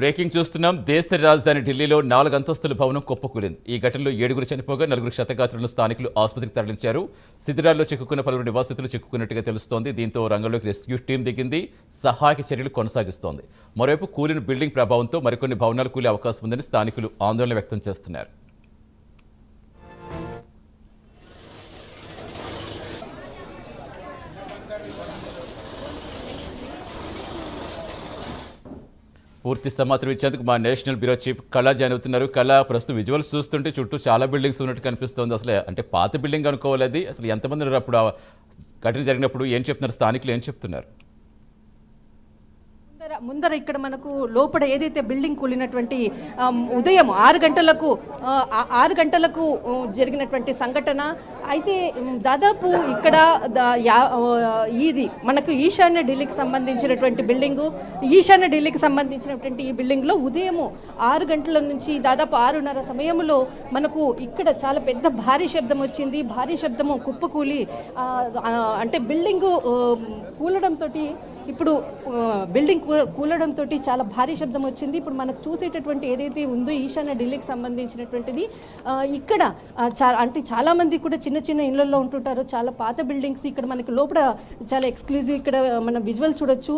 Breaking చూస్తున్నాం. దేశ రాజధాని ఢిల్లీలో నాలుగు అంతస్తుల భవనం కుప్పకూలింది. ఈ ఘటనలో ఏడుగురు చనిపోగా నలుగురు క్షతగాత్రులను స్థానికులు ఆసుపత్రికి తరలించారు. శిథిరాల్లో చిక్కుకున్న పలువురు నివాసితులు చిక్కుకున్నట్టుగా తెలుస్తోంది. దీంతో రంగంలోకి రెస్క్యూ టీం దిగింది. సహాయక చర్యలు కొనసాగిస్తోంది. మరోవైపు కూలిన బిల్డింగ్ ప్రభావంతో మరికొన్ని భవనాలు కూలే అవకాశం ఉందని స్థానికులు ఆందోళన వ్యక్తం చేస్తున్నారు. పూర్తి సమాచారం ఇచ్చేందుకు మా national bureau chief Kala join అవుతున్నారు. కళ ప్రస్తుతం విజువల్స్ చూస్తుంటే చుట్టూ చాలా బిల్డింగ్స్ ఉన్నట్టు కనిపిస్తుంది. అసలు అంటే పాత బిల్డింగ్ అనుకోవాలి అది అసలు ఎంతమంది ఉన్నారు అప్పుడు? ఘటన జరిగినప్పుడు ఏం చెప్తున్నారు? స్థానికులు ఏం చెప్తున్నారు? ముందర ముందర ఇక్కడ మనకు లోపల ఏదైతే బిల్డింగ్ కూలినటువంటి ఉదయం ఆరు గంటలకు ఆరు గంటలకు జరిగినటువంటి సంఘటన అయితే దాదాపు ఇక్కడ ఇది మనకు ఈశాన్య ఢిల్లీకి సంబంధించినటువంటి బిల్డింగు ఈశాన్య ఢిల్లీకి సంబంధించినటువంటి ఈ బిల్డింగ్లో ఉదయము ఆరు గంటల నుంచి దాదాపు ఆరున్నర సమయంలో మనకు ఇక్కడ చాలా పెద్ద భారీ శబ్దం వచ్చింది. భారీ శబ్దము కుప్పకూలి అంటే బిల్డింగు కూలడంతో ఇప్పుడు బిల్డింగ్ కూలడంతో చాలా భారీ శబ్దం వచ్చింది. ఇప్పుడు మనకు చూసేటటువంటి ఏదైతే ఉందో ఈశాన్య ఢిల్లీకి సంబంధించినటువంటిది ఇక్కడ అంటే చాలా మంది కూడా చిన్న చిన్న ఇళ్ళలో ఉంటుంటారు. చాలా పాత బిల్డింగ్స్ ఇక్కడ మనకి లోపల చాలా ఎక్స్క్లూజివ్ ఇక్కడ మన విజువల్ చూడొచ్చు.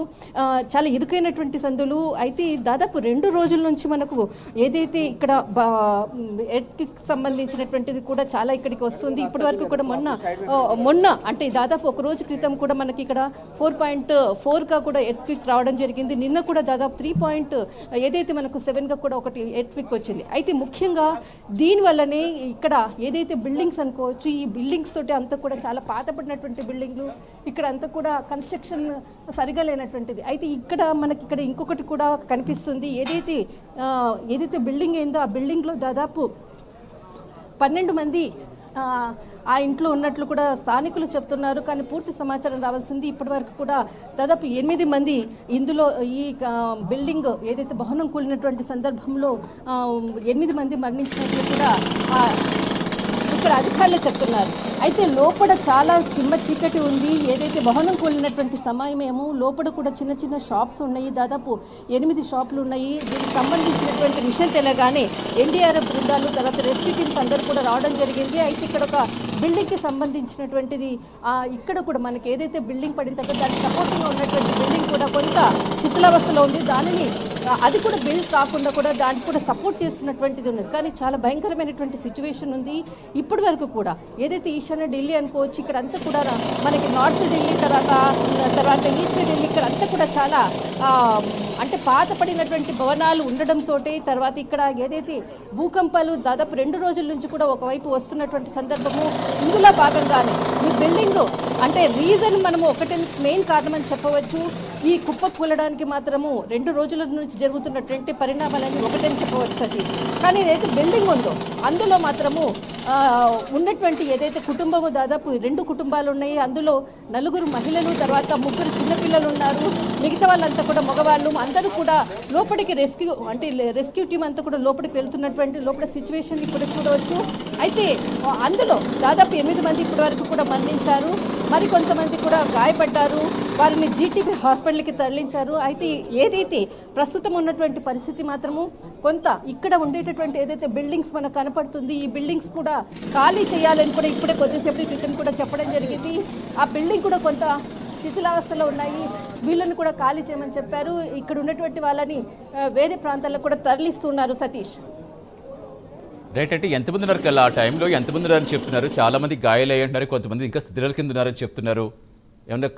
చాలా ఇరుకైనటువంటి సందులు. అయితే దాదాపు రెండు రోజుల నుంచి మనకు ఏదైతే ఇక్కడ ఎర్త్కి సంబంధించినటువంటిది కూడా చాలా ఇక్కడికి వస్తుంది. ఇప్పటి వరకు కూడా మొన్న మొన్న అంటే దాదాపు ఒక రోజు క్రితం కూడా మనకి ఇక్కడ ఫోర్ పాయింట్ ఫోర్ ఫోర్గా కూడా ఎర్త్క్విక్ రావడం జరిగింది. నిన్న కూడా దాదాపు త్రీ పాయింట్ ఏదైతే మనకు సెవెన్గా కూడా ఒకటి ఎర్త్క్విక్ వచ్చింది. అయితే ముఖ్యంగా దీనివల్లనే ఇక్కడ ఏదైతే బిల్డింగ్స్ అనుకోవచ్చు ఈ బిల్డింగ్స్ తోటి అంతా కూడా చాలా పాతపడినటువంటి బిల్డింగ్లు ఇక్కడ అంతా కూడా కన్స్ట్రక్షన్ సరిగా లేనటువంటిది. అయితే ఇక్కడ మనకి ఇక్కడ ఇంకొకటి కూడా కనిపిస్తుంది. ఏదైతే ఏదైతే బిల్డింగ్ అయిందో ఆ బిల్డింగ్లో దాదాపు పన్నెండు మంది ఆ, ఇంట్లో ఉన్నట్లు కూడా స్థానికులు చెప్తున్నారు. కానీ పూర్తి సమాచారం రావాల్సింది ఇప్పటి వరకు కూడా దాదాపు ఎనిమిది మంది ఇందులో ఈ బిల్డింగ్ ఏదైతే భవనం కూలినటువంటి సందర్భంలో ఎనిమిది మంది మరణించినట్లు కూడా ఇక్కడ అధికారులు చెప్తున్నారు. అయితే లోపల చాలా చిమ్మ చీకటి ఉంది. ఏదైతే భవనం కూలినటువంటి సమయమేమో లోపల కూడా చిన్న చిన్న షాప్స్ ఉన్నాయి. దాదాపు ఎనిమిది షాపులు ఉన్నాయి. దీనికి సంబంధించినటువంటి విషయం తెలియగానే ఎన్డీఆర్ఎఫ్ బృందాలు తర్వాత రెస్క్యూ టీమ్స్ అందరూ కూడా రావడం జరిగింది. అయితే ఇక్కడ ఒక బిల్డింగ్కి సంబంధించినటువంటిది ఇక్కడ కూడా మనకి ఏదైతే బిల్డింగ్ పడిన తర్వాత దానికి సపోర్టింగ్గా ఉన్నటువంటి బిల్డింగ్ కూడా కొంత శిథిలావస్థలో ఉంది. దానిని అది కూడా బిల్డ్ కాకుండా కూడా దానికి కూడా సపోర్ట్ చేస్తున్నటువంటిది ఉన్నది. కానీ చాలా భయంకరమైనటువంటి సిచ్యువేషన్ ఉంది. ఇప్పటి వరకు కూడా ఏదైతే ఈశాన్య ఢిల్లీ అనుకోవచ్చు ఇక్కడ అంతా కూడా రా- మనకి నార్త్ ఢిల్లీ తర్వాత తర్వాత ఈస్ట్ ఢిల్లీ ఇక్కడ అంతా కూడా చాలా అంటే పాత పడినటువంటి భవనాలు ఉండడంతో తర్వాత ఇక్కడ ఏదైతే భూకంపాలు దాదాపు రెండు రోజుల నుంచి కూడా ఒకవైపు వస్తున్నటువంటి సందర్భము ఇందులో భాగంగానే ఈ బిల్డింగ్ అంటే రీజన్ మనము ఒకటి మెయిన్ కారణం అని చెప్పవచ్చు. ఈ కుప్ప కూలడానికి మాత్రము రెండు రోజుల నుంచి జరుగుతున్నటువంటి పరిణామాలన్నీ ఒకటని చెప్పవచ్చు సతీ కానీ ఏదైతే బిల్డింగ్ ఉందో అందులో మాత్రము ఉన్నటువంటి ఏదైతే కుటుంబము దాదాపు రెండు కుటుంబాలు ఉన్నాయి. అందులో నలుగురు మహిళలు తర్వాత ముగ్గురు చిన్నపిల్లలు ఉన్నారు. మిగతా వాళ్ళంతా కూడా మగవాళ్ళు. అందరూ కూడా లోపలికి రెస్క్యూ అంటే రెస్క్యూ టీం అంతా కూడా లోపలికి వెళ్తున్నటువంటి లోపల సిచ్యువేషన్ ఇప్పుడు చూడవచ్చు. అయితే అందులో దాదాపు ఎనిమిది మంది ఇప్పటి వరకు కూడా మరణించారు. మరి కొంతమంది కూడా గాయపడ్డారు. వారిని జీటీబీ హాస్పిటల్కి తరలించారు. అయితే ఏదైతే ప్రస్తుతం ఉన్నటువంటి పరిస్థితి మాత్రము కొంత ఇక్కడ ఉండేటటువంటి ఏదైతే బిల్డింగ్స్ మనకు కనపడుతుంది ఈ బిల్డింగ్స్ కూడా ఖాళీ చేయాలని కూడా ఇప్పుడే కొద్దిసేపటి క్రితం కూడా చెప్పడం జరిగింది. ఆ బిల్డింగ్ కూడా కొంత శిథిలావస్థలో ఉన్నాయి. వీళ్ళని కూడా ఖాళీ చేయమని చెప్పారు. ఇక్కడ ఉన్నటువంటి వాళ్ళని వేరే ప్రాంతాలకు కూడా తరలిస్తున్నారు సతీష్. రైట్ అంటే ఎంతమంది ఉన్నారు కదా ఆ టైంలో ఎంతమంది ఉన్నారని చెప్తున్నారు. చాలామంది మంది కొంతమంది ఇంకా స్థితిల కింద ఉన్నారని చెప్తున్నారు. ఏమన్నా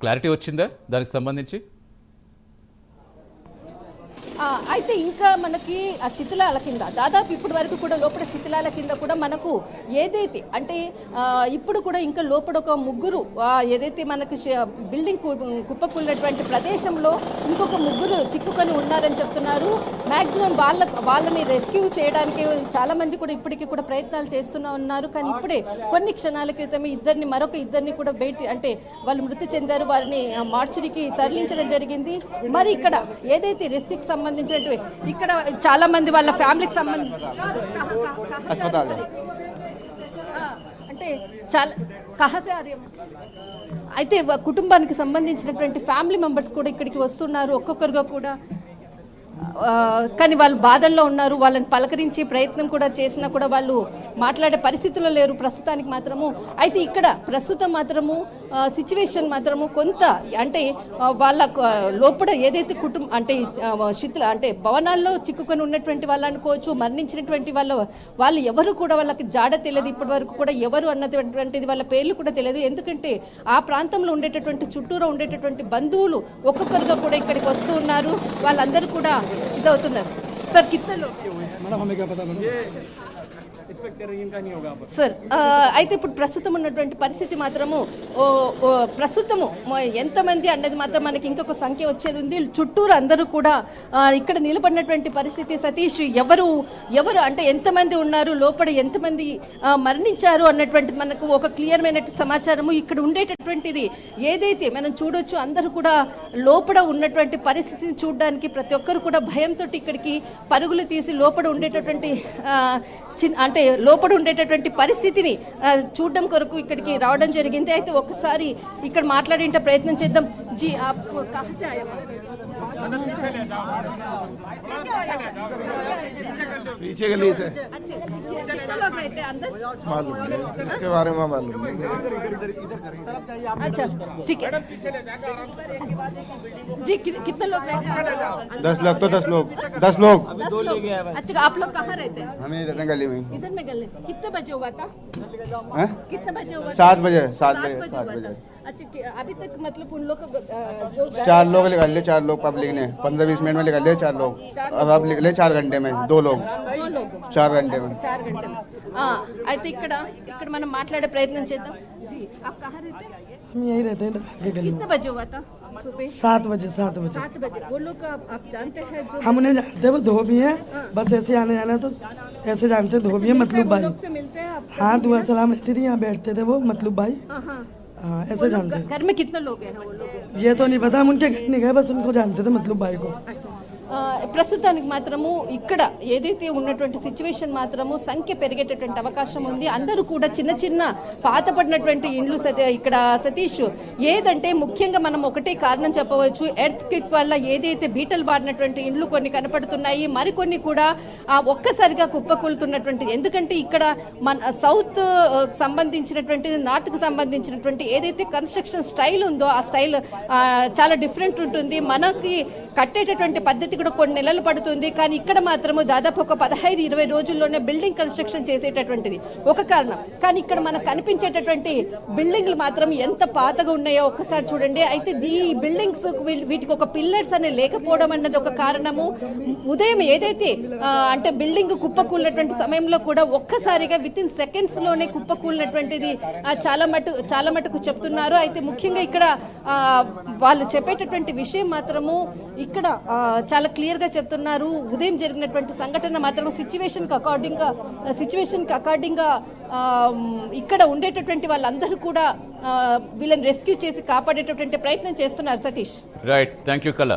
క్లారిటీ వచ్చిందా? దానికి సంబంధించి? అయితే ఇంకా మనకి ఆ శిథిలాల కింద దాదాపు ఇప్పటి వరకు కూడా లోపల శిథిలాల కింద కూడా మనకు ఏదైతే అంటే ఇప్పుడు కూడా ఇంకా లోపల ఒక ముగ్గురు ఏదైతే మనకు బిల్డింగ్ కుప్పకున్నటువంటి కుప్పకూలినటువంటి ప్రదేశంలో ఇంకొక ముగ్గురు చిక్కుకొని ఉన్నారని చెప్తున్నారు. మ్యాక్సిమం వాళ్ళ వాళ్ళని రెస్క్యూ చేయడానికి చాలా మంది కూడా ఇప్పటికీ కూడా ప్రయత్నాలు చేస్తూనే ఉన్నారు. కానీ ఇప్పుడే కొన్ని క్షణాల క్రితమే ఇద్దరిని మరొక ఇద్దరిని కూడా బయట అంటే వాళ్ళు మృతి చెందారు. వారిని మార్చుడికి తరలించడం జరిగింది. మరి ఇక్కడ ఏదైతే రెస్క్యూకి సంబంధించినటువంటి ఇక్కడ చాలా మంది వాళ్ళ ఫ్యామిలీకి సంబంధించి అంటే చాలా అయితే కుటుంబానికి సంబంధించినటువంటి ఫ్యామిలీ మెంబర్స్ కూడా ఇక్కడికి వస్తున్నారు ఒక్కొక్కరుగా కూడా. కానీ వాళ్ళు బాధల్లో ఉన్నారు వాళ్ళని పలకరించి ప్రయత్నం కూడా చేసినా కూడా వాళ్ళు మాట్లాడే పరిస్థితుల్లో లేరు. ప్రస్తుతానికి మాత్రము అయితే ఇక్కడ ప్రస్తుతం మాత్రము సిచ్యువేషన్ మాత్రము కొంత అంటే వాళ్ళ లోపల ఏదైతే కుటుంబం అంటే శిథిల అంటే భవనాల్లో చిక్కుకొని ఉన్నటువంటి వాళ్ళు అనుకోవచ్చు మరణించినటువంటి వాళ్ళ వాళ్ళు ఎవరు కూడా వాళ్ళకి జాడ తెలియదు. ఇప్పటి వరకు కూడా ఎవరు అన్నటువంటిది వాళ్ళ పేర్లు కూడా తెలియదు. ఎందుకంటే ఆ ప్రాంతంలో ఉండేటటువంటి చుట్టూరా ఉండేటటువంటి బంధువులు ఒక్కొక్కరుగా కూడా ఇక్కడికి వస్తూ ఉన్నారు. వాళ్ళందరూ కూడా ఇదవుతున్నారు. సార్ కిత్తలో. సార్ అయితే ఇప్పుడు ప్రస్తుతం ఉన్నటువంటి పరిస్థితి మాత్రము ప్రస్తుతము ఎంతమంది అన్నది మాత్రం మనకి ఇంకొక సంఖ్య వచ్చేది ఉంది. చుట్టూరు అందరూ కూడా ఇక్కడ నిలబడినటువంటి పరిస్థితి సతీష్ ఎవరు ఎవరు అంటే ఎంతమంది ఉన్నారు లోపల ఎంతమంది మరణించారు అన్నటువంటి మనకు ఒక క్లియర్మైన సమాచారము ఇక్కడ ఉండేటటువంటిది. ఏదైతే మనం చూడొచ్చు అందరూ కూడా లోపల ఉన్నటువంటి పరిస్థితిని చూడడానికి ప్రతి ఒక్కరు కూడా భయంతో ఇక్కడికి పరుగులు తీసి లోపల ఉండేటటువంటి చిన్న అంటే లోపల ఉండేటటువంటి పరిస్థితిని చూడడం కొరకు ఇక్కడికి రావడం జరిగింది. అయితే ఒకసారి ఇక్కడ మాట్లాడేట ప్రయత్నం చేద్దాం. జీ पीछे गली से अच्छे कितने लोग रहते हैं। अंदर मालूम नहीं इसके बारे में मालूम नहीं अच्छा ठीक है। जी कि, कितने लोग रहते हैं? दस लोग तो दस लोग। दस लोग। दस लोग। अच्छा आप लोग कहाँ रहते हैं? हमें इधर में गली में इधर में गले कितने बजे हुआ था? कितने बजे हुआ सात बजे सात बजे सात बजे था। अच्छा कि- अभी तक मतलब उन लोग को अ, जो चार लोग निकाल लिए चार लोग पब्लिक ने पंद्रह बीस मिनट में निकाल लिए चार लोग अब अब निकले चार घंटे में दो लोग दो लोग चार घंटे में చార్ గంటలు ఆ, అయితే ఇక్కడ ఇక్కడ మనం మాట్లాడే ప్రయత్నం చేద్దాం జీ आप कहाँ रहते हैं हम यही रहते हैं ना आगे गली में कितने बजे हुआ था सुबह सात बजे सात बजे सात बजे वो लोग आप, आप जानते हैं जो हम उन्हें जानते हैं वो धोबी हैं बस ऐसे आने जाना तो ऐसे जानते हैं धोबी है मतलब वो भाई लोग से मिलते हैं आप हाँ दुआ सलाम रहती थी यहाँ बैठते थे वो मतलब भाई हाँ ऐसे जानते घर में कितने लोग हैं वो लोग? ये तो नहीं पता हम उनके घर नहीं गए बस उनको जानते थे मतलब भाई को। ఆ, ప్రస్తుతానికి మాత్రము ఇక్కడ ఏదైతే ఉన్నటువంటి సిచ్యువేషన్ మాత్రము సంఖ్య పెరిగేటటువంటి అవకాశం ఉంది. అందరూ కూడా చిన్న చిన్న పాతపడినటువంటి ఇండ్లు ఇక్కడ సతీష్ ఏదంటే ముఖ్యంగా మనం ఒకటే కారణం చెప్పవచ్చు. ఎర్త్ క్విక్ వల్ల ఏదైతే బీటలు పాడినటువంటి ఇండ్లు కొన్ని కనపడుతున్నాయి మరికొన్ని కూడా ఆ, ఒక్కసారిగా కుప్పకూలుతున్నటువంటి ఎందుకంటే ఇక్కడ మన సౌత్ సంబంధించినటువంటి నార్త్కు సంబంధించినటువంటి ఏదైతే కన్స్ట్రక్షన్ స్టైల్ ఉందో ఆ స్టైల్ చాలా డిఫరెంట్ ఉంటుంది. మనకి కట్టేటటువంటి పద్ధతి కూడా కొన్ని నెలలు పడుతుంది కానీ ఇక్కడ మాత్రము దాదాపు ఒక పదహైదు ఇరవై రోజుల్లోనే బిల్డింగ్ కన్స్ట్రక్షన్ చేసేటటువంటిది. ఒక కారణం. కానీ ఇక్కడ మనకు కనిపించేటటువంటి బిల్డింగ్లు మాత్రం ఎంత పాతగా ఉన్నాయో ఒక్కసారి చూడండి. అయితే ఈ బిల్డింగ్స్ వీటికి ఒక పిల్లర్స్ అనే లేకపోవడం అన్నది ఒక కారణము. ఉదయం ఏదైతే అంటే బిల్డింగ్ కుప్పకూలినటువంటి సమయంలో కూడా ఒక్కసారిగా విత్ ఇన్ సెకండ్స్లోనే కుప్పకూలినటువంటిది చాలా మటు చాలా మటుకు చెప్తున్నారు. అయితే ముఖ్యంగా ఇక్కడ వాళ్ళు చెప్పేటటువంటి విషయం మాత్రము ఇక్కడ చాలా క్లియర్గా చెప్తున్నారు ఉదయం జరిగినటువంటి సంఘటన మాత్రం సిచ్యువేషన్ అకార్డింగ్గా అకార్డింగ్గా సిచ్యువేషన్ అకార్డింగ్గా ఇక్కడ ఉండేటటువంటి వాళ్ళందరూ కూడా వీళ్ళని రెస్క్యూ చేసి కాపాడేటటువంటి ప్రయత్నం చేస్తున్నారు సతీష్. రైట్ థ్యాంక్ యూ కళ